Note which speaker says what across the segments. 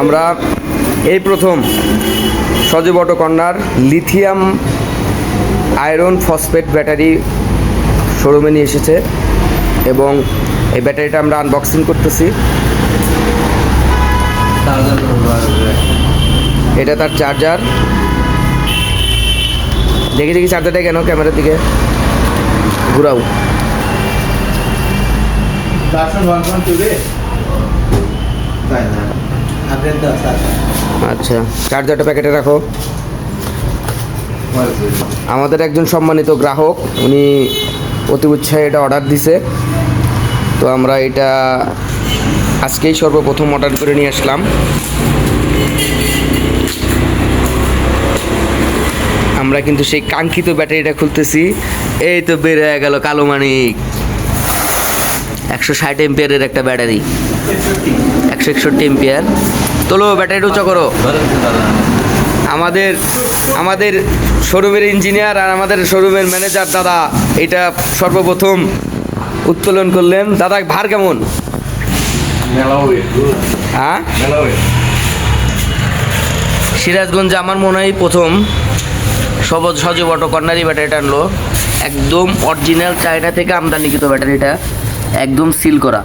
Speaker 1: আমরা এই প্রথম Sajib auto corner lithium iron phosphate battery শোরুমে নিয়ে এসেছে এবং এই ব্যাটারিটা আমরা আনবক্সিং করতেছি। এটা তার চার্জার দেখি দেখি চার্জারটা কেন ক্যামেরার দিকে? ঘুরাও।
Speaker 2: Version 1.2 রে তাই না
Speaker 1: আচ্ছা চার্জারটা প্যাকেটে রাখো। আমাদের একজন সম্মানিত গ্রাহক, উনি অতি উৎসাহে এটা অর্ডার দিছে। তো আমরা এটা আজকেই সর্বপ্রথম অর্ডার করে নিয়ে আসলাম। আমরা কিন্তু সেই কাঙ্ক্ষিত ব্যাটারিটা খুলতেছি। এই তো বের হয়ে গেল কালো মানিক। একশো ষাট এম্পিয়ারের একটা ব্যাটারি। একশো একষট্টি এম্পিয়ার। তোলো, ব্যাটারিটা উঁচা করো। আমাদের আমাদের শোরুমের ইঞ্জিনিয়ার আর আমাদের শোরুমের ম্যানেজার দাদা, এটা সর্বপ্রথম উত্তোলন করলেন। দাদা, ভার কেমন? হ্যাঁ? সিরাজগঞ্জে আমার মনে হয় প্রথম সবজ সজীব অটো কর্নারি ব্যাটারিটা আনলো। একদম অরিজিনাল চায়না থেকে আমদানিকৃত ব্যাটারিটা। একদম সিল করা।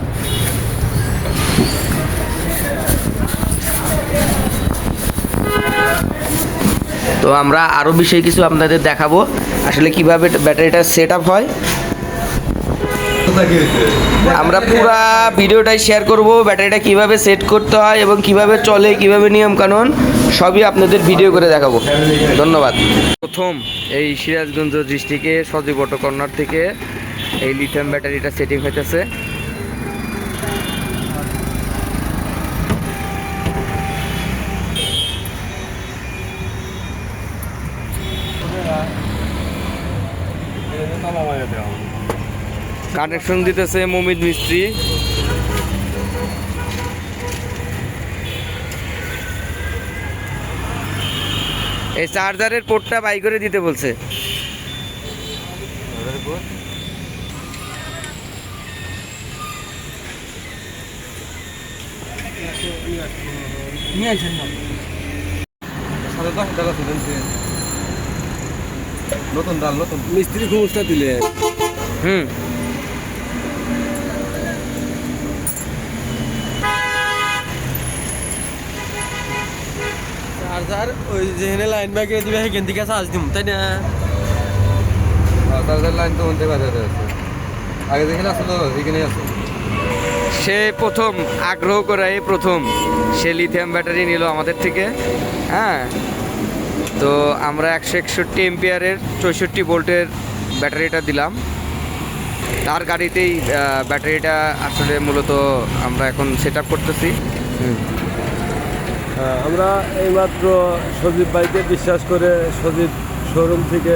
Speaker 1: তো আমরা আরও বিষয় কিছু আপনাদের দেখাবো। আসলে কীভাবে ব্যাটারিটা সেট আপ হয়। আমরা পুরা ভিডিওটাই শেয়ার করব, ব্যাটারিটা কীভাবে সেট করতে হয় এবং কীভাবে চলে, কীভাবে নিয়ম কানুন সবই আপনাদের ভিডিও করে দেখাবো। ধন্যবাদ। প্রথম এই সিরাজগঞ্জ ডিস্ট্রিক্টে সজীব অটো কর্নার থেকে এই লিথিয়াম ব্যাটারিটা সেটিং হইতেছে। কানেকশন দিতেছে মমিদ মিস্ত্রি। এই চার্জারের পোর্টটা বাই করে দিতে বলছে।
Speaker 2: নতুন ডাল নতুন
Speaker 3: মিস্ত্রি খোঁজটা দিলে
Speaker 1: হুম।
Speaker 3: চার্জার ওই যেখানে লাইন ব্যাগে দিবে সেখান থেকে চার্জ দিম তাই না
Speaker 2: চার্জার লাইন তো মধ্যে বাজারে আছে আগে যেখানে আছে
Speaker 1: সে প্রথম, আগ্রহ করে এই প্রথম। সে লিথিয়াম ব্যাটারি নিল আমাদের থেকে হ্যাঁ? তো আমরা একশো একষট্টি এম্পিয়ারের চৌষট্টি ভোল্টের ব্যাটারিটা দিলাম। তার গাড়িতেই ব্যাটারিটা আসলে মূলত আমরা এখন সেট আপ করতেছি
Speaker 3: আমরা এইমাত্র সজীব বাইকে বিশ্বাস করে সজীব শোরুম থেকে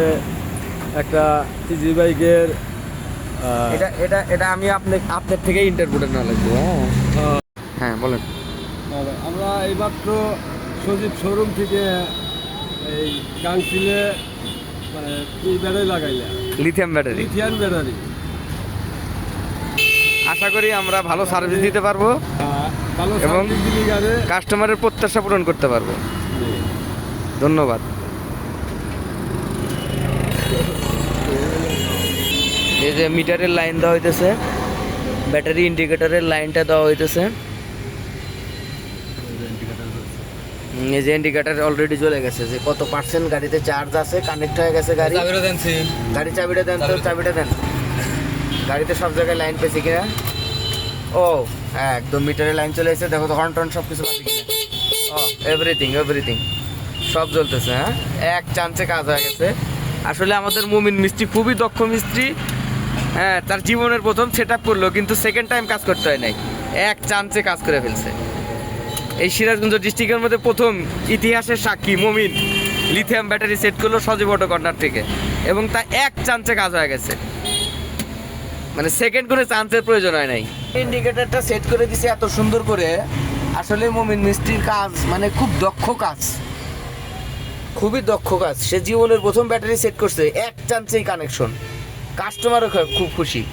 Speaker 3: একটা টিজি বাইকের
Speaker 1: এটা এটা এটা আমি আপনার আপনার থেকে ইন্টারভিউটা না লাগবো। হ্যাঁ হ্যাঁ বলেন।
Speaker 3: আমরা এইমাত্র সজীব শোরুম থেকে এই গাংচিলে মানে ব্যাটারি লাগাইলাম
Speaker 1: লিথিয়াম ব্যাটারি
Speaker 3: লিথিয়াম ব্যাটারি
Speaker 1: আশা করি আমরা ভালো সার্ভিস দিতে পারব
Speaker 3: ভালো
Speaker 1: এবং কাস্টমারের প্রত্যাশা পূরণ করতে পারব। ধন্যবাদ। এই যে মিটারের লাইন দেওয়া হইতেছে ব্যাটারি ইন্ডিকেটরের লাইনটা দেওয়া হইতেছে। এই যে ইন্ডিকেটর অলরেডি চলে গেছে যে কত পার্সেন্ট গাড়িতে চার্জ আছে কানেক্ট হয়ে গেছে গাড়ি? গাড়ি চাবিটা দেন তো চাবিটা দেন। গাড়িতে সব জায়গায় লাইন পেয়েছে কিনা? ও হ্যাঁ একদম মিটারে লাইন চলে এসেছে। দেখো তো হর্ন টর্ন সব কিছু কিনা। ও এভরিথিং এভরিথিং সব চলতেছে হ্যাঁ? এক চান্সে কাজ হয়ে গেছে। আসলে আমাদের মুমিন মিস্ত্রি খুবই দক্ষ মিস্ত্রি। হ্যাঁ তার জীবনের প্রথম সেট আপ করল, কিন্তু সেকেন্ড টাইম কাজ করতে হয় নাই। এক চান্সে কাজ করে ফেলছে। এই সিরাজগঞ্জ ডিস্ট্রিক্টের মধ্যে প্রথম ইতিহাসের সাক্ষী মমিন। লিথিয়াম ব্যাটারি সেট করল সজীব অটো কর্নার থেকে। এবং তা এক চান্সে কাজ হয়ে গেছে। মানে সেকেন্ড করে চান্সের প্রয়োজন হয় নাই। ইন্ডিকেটরটা সেট করে দিছে এত সুন্দর করে। আসলে মমিন মিস্ত্রির কাজ মানে খুব দক্ষ কাজ। খুবই দক্ষ কাজ। সে জীবনের প্রথম ব্যাটারি সেট করছে। এক চান্সেই কানেকশন কাস্টমারও খুব খুশি।